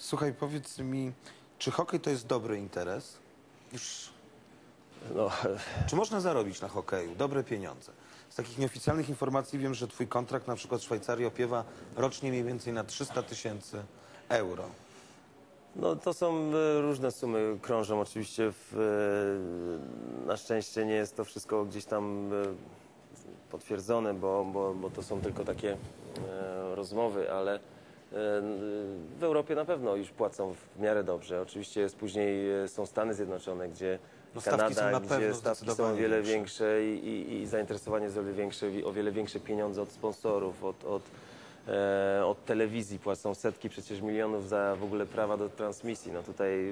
Słuchaj, powiedz mi, czy hokej to jest dobry interes? Już, No, czy można zarobić na hokeju dobre pieniądze? Z takich nieoficjalnych informacji wiem, że twój kontrakt na przykład w Szwajcarii opiewa rocznie mniej więcej na 300 tysięcy euro. no to są e, różne sumy, krążą oczywiście. W, e, na szczęście nie jest to wszystko gdzieś tam e, potwierdzone, bo, bo, bo to są tylko takie rozmowy, ale w Europie na pewno już płacą w miarę dobrze. Oczywiście jest później e, są Stany Zjednoczone, gdzie No Kanada, na gdzie stawki są o wiele większe. większe i, i, i zainteresowanie jest o wiele większe, o wiele większe pieniądze od sponsorów, od, od, e, od telewizji płacą setki przecież milionów za w ogóle prawa do transmisji. No tutaj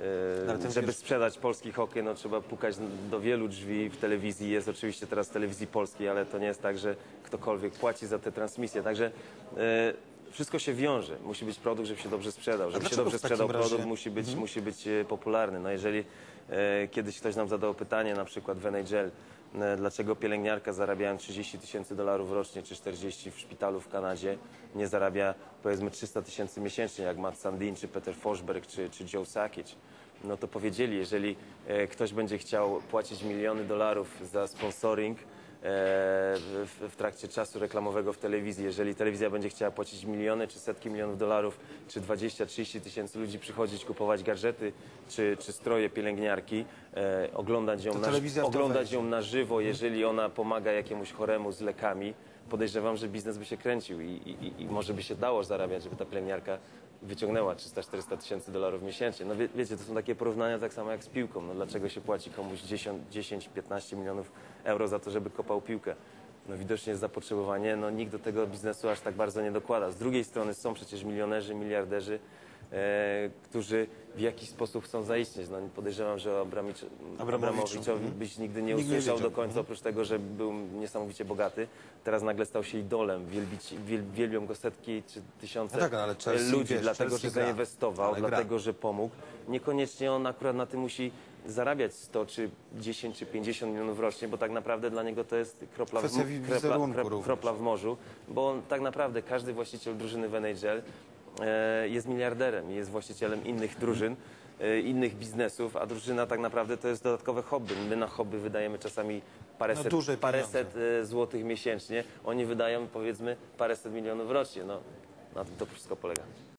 e, żeby sprzedać polski hokej, no trzeba pukać do wielu drzwi w telewizji. Jest oczywiście teraz telewizji polskiej, ale to nie jest tak, że ktokolwiek płaci za te transmisje. Także e, wszystko się wiąże. Musi być produkt, żeby się dobrze sprzedał. Żeby się dobrze sprzedał razie- produkt, musi być, musi być e, popularny. No jeżeli e, kiedyś ktoś nam zadał pytanie, na przykład w NHL, e, dlaczego pielęgniarka zarabiają 30 tysięcy dolarów rocznie, czy 40 w szpitalu w Kanadzie, nie zarabia powiedzmy 300 tysięcy miesięcznie, jak Matt Sandin, czy Peter Forsberg, czy, czy Joe Sakic. No to powiedzieli, jeżeli e, ktoś będzie chciał płacić miliony dolarów za sponsoring, w, w trakcie czasu reklamowego w telewizji. Jeżeli telewizja będzie chciała płacić miliony czy setki milionów dolarów, czy 20-30 tysięcy ludzi przychodzić, kupować gadżety czy, czy stroje pielęgniarki, e, oglądać ją, na, oglądać ją na żywo, jeżeli ona pomaga jakiemuś choremu z lekami, podejrzewam, że biznes by się kręcił i, i, i może by się dało zarabiać, żeby ta pielęgniarka wyciągnęła 300-400 tysięcy dolarów miesięcznie. No wie, wiecie, to są takie porównania tak samo jak z piłką. No dlaczego się płaci komuś 10-15 milionów euro za to, żeby kopał piłkę? No widocznie jest zapotrzebowanie, no nikt do tego biznesu aż tak bardzo nie dokłada. Z drugiej strony są przecież milionerzy, miliarderzy, którzy w jakiś sposób chcą zaistnieć. No podejrzewam, że Abramicz. Abramowiczowi byś nigdy nie nie usłyszał do końca, oprócz tego, że był niesamowicie bogaty. Teraz nagle stał się idolem. Wielbić, wiel, wielbią go setki czy tysiące No tak, ale Chelsea, ludzi, wiesz, dlatego Chelsea że zainwestował, gra. dlatego że pomógł. Niekoniecznie on akurat na tym musi zarabiać 100 czy 10 czy 50 milionów rocznie, bo tak naprawdę dla niego to jest kropla, w, kropla, kropla w morzu, bo on, tak naprawdę każdy właściciel drużyny w NHL e, jest miliarderem jest właścicielem innych drużyn, e, innych biznesów, a drużyna tak naprawdę to jest dodatkowe hobby. My na hobby wydajemy czasami No, paręset, duże paręset e, złotych miesięcznie, oni wydają powiedzmy paręset milionów rocznie. No, na tym to wszystko polega.